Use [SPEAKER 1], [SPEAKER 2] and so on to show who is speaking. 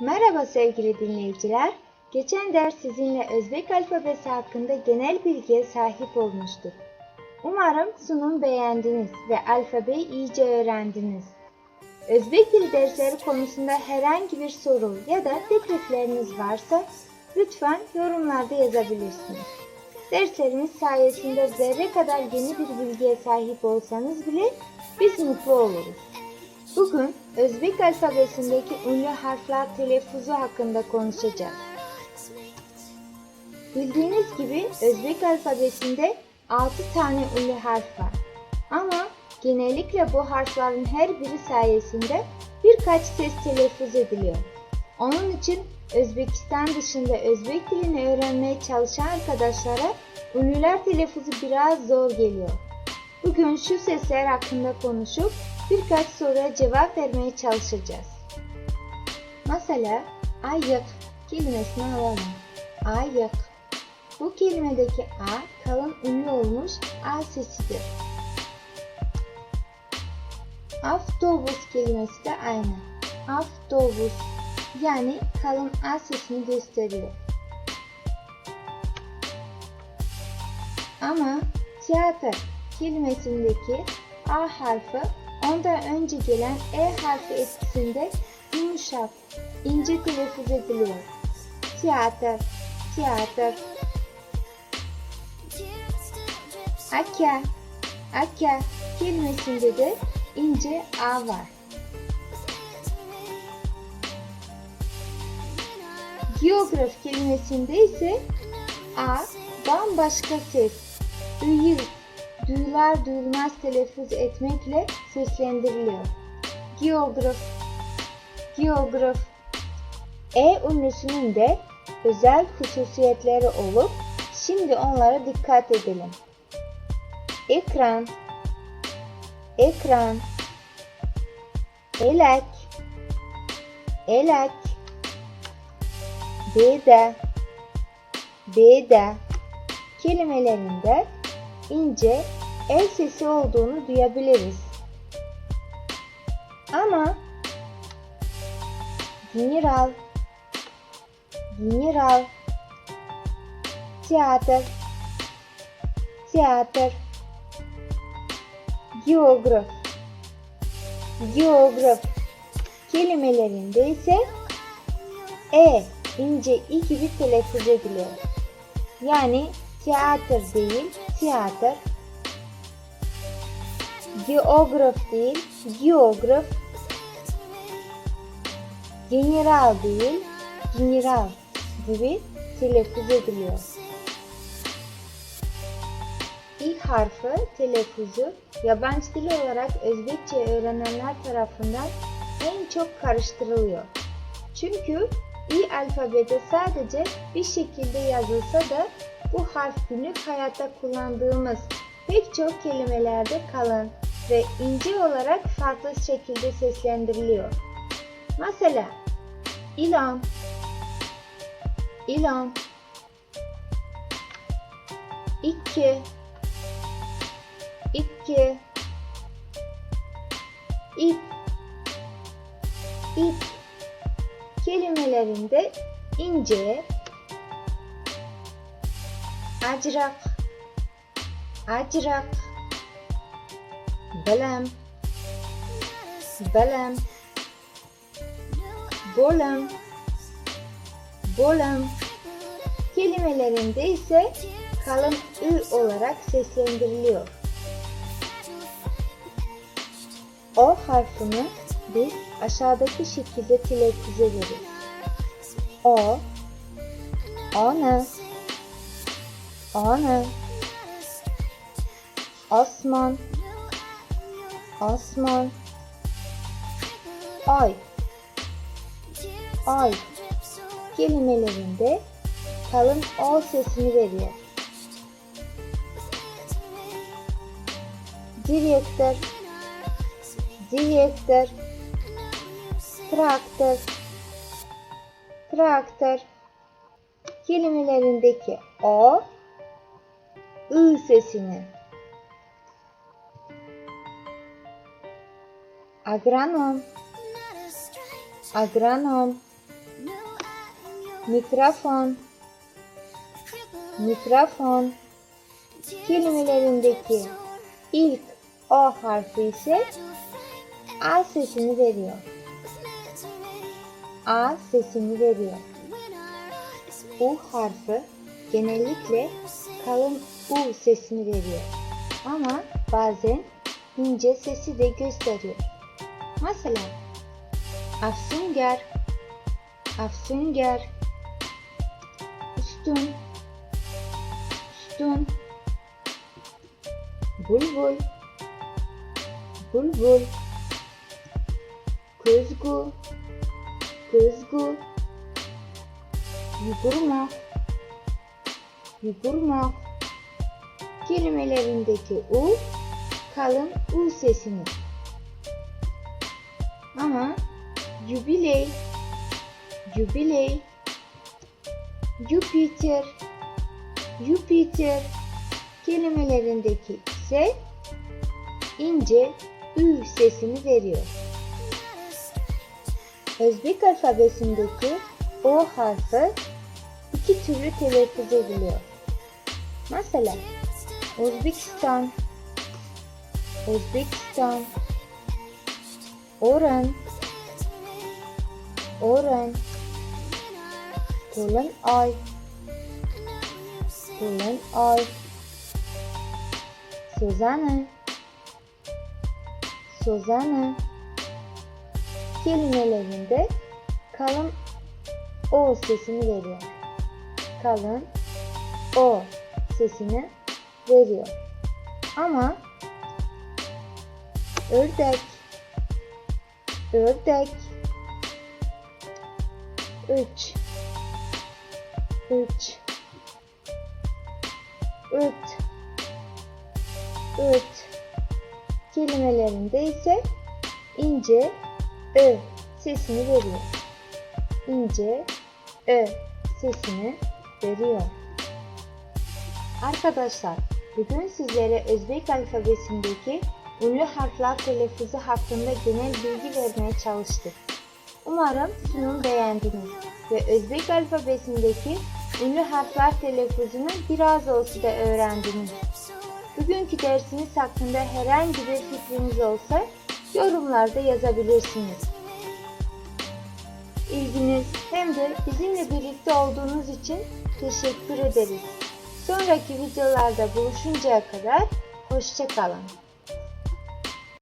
[SPEAKER 1] Merhaba sevgili dinleyiciler. Geçen ders sizinle Özbek alfabesi hakkında genel bilgiye sahip olmuştuk. Umarım sunum beğendiniz ve alfabeyi iyice öğrendiniz. Özbek dil dersleri konusunda herhangi bir soru ya da teklifleriniz varsa lütfen yorumlarda yazabilirsiniz. Derslerimiz sayesinde zerre kadar yeni bir bilgiye sahip olsanız bile biz mutlu oluruz. Bugün Özbek alfabesindeki ünlü harfler telaffuzu hakkında konuşacağız. Bildiğiniz gibi Özbek alfabesinde 6 tane ünlü harf var. Ama genellikle bu harflerin her biri sayesinde birkaç ses telaffuz ediliyor. Onun için Özbekistan dışında Özbek dilini öğrenmeye çalışan arkadaşlara ünlüler telaffuzu biraz zor geliyor. Bugün şu sesler hakkında konuşup birkaç soruya cevap vermeye çalışacağız. Mesela ayık kelimesini alalım. Ayık. Bu kelimedeki A kalın ünlü olmuş A sesidir. Avtobus kelimesi de aynı. Avtobus yani kalın A sesini gösteriyor. Ama tiyatro kelimesindeki A harfi ondan önce gelen E harfi etkisinde yumuşak, ince telaffuz ediliyor. Tiyatro, tiyatro. Aka, aka kelimesinde de ince A var. Geograf kelimesinde ise A bambaşka ses, ıyı, duyular duyulmaz telaffuz etmekle seslendiriliyor. Geograf, geograf. E ünlüsünün de özel hususiyetleri olup şimdi onlara dikkat edelim. Ekran, ekran, elek, elek, beda, beda kelimelerinde ince el sesi olduğunu duyabiliriz. Ama general, general, tiyatr, tiyatr, geograf, geograf kelimelerinde ise e ince i gibi telaffuz ediliyor. Yani tiyatr değil, tiyatr. Geograf değil, geograf. General değil, general gibi telaffuz ediliyor. İ harfi telaffuzu yabancı dil olarak Özbekçe öğrenenler tarafından en çok karıştırılıyor. Çünkü İ alfabede sadece bir şekilde yazılsa da bu harf günlük hayatta kullandığımız pek çok kelimelerde kalın ve ince olarak farklı şekilde seslendiriliyor. Mesela ilan, ilan, iki, iki, ip, ip kelimelerinde ince, acrak, acrak, balem, balem, bolem, bolem kelimelerinde ise kalın ı olarak seslendiriliyor. O harfini biz aşağıdaki şekilde telaffuz ederiz. O, ona, ona, Osman, Osman, ay, ay. Kelimelerinde kalın o sesini veriyor. Direktör, direktör, traktör, traktör. Kelimelerindeki o, ı sesini. Agronom, agronom, mikrofon, mikrofon. Kelimelerindeki ilk O harfi ise A sesini veriyor. A sesini veriyor. U harfi genellikle kalın U sesini veriyor. Ama bazen ince sesi de gösteriyor. Mesela Afsungar, Afsungar, Üstün, Üstün, Bulbul, Bulbul, Kuzgu, Kuzgu, Yugurmak, Yugurmak kelimelerindeki U kalın U sesini. Ama jubiley, jubiley, Jupiter, Jupiter kelimelerindeki ise ince Ü sesini veriyor. Özbek alfabesindeki O harfi iki türlü telaffuz ediliyor. Mesela Özbekistan, Özbekistan, Oran, Oran, Tolan Ay, Tolan Ay, Suzanne, Suzanne. Kelimelerinde kalın O sesini veriyor. Kalın O sesini veriyor. Ama ördek, ördek, üç, üç, üt, üt kelimelerinde ise ince ö sesini veriyor. İnce ö sesini veriyor. Arkadaşlar, bugün sizlere Özbek alfabesindeki ünlü harfler telaffuzu hakkında genel bilgi vermeye çalıştık. Umarım sunumu beğendiniz ve Özbek alfabesindeki ünlü harfler telaffuzunu biraz olsa da öğrendiniz. Bugünkü dersiniz hakkında herhangi bir fikriniz olsa yorumlarda yazabilirsiniz. İlginiz hem de bizimle birlikte olduğunuz için teşekkür ederiz. Sonraki videolarda buluşuncaya kadar hoşçakalın.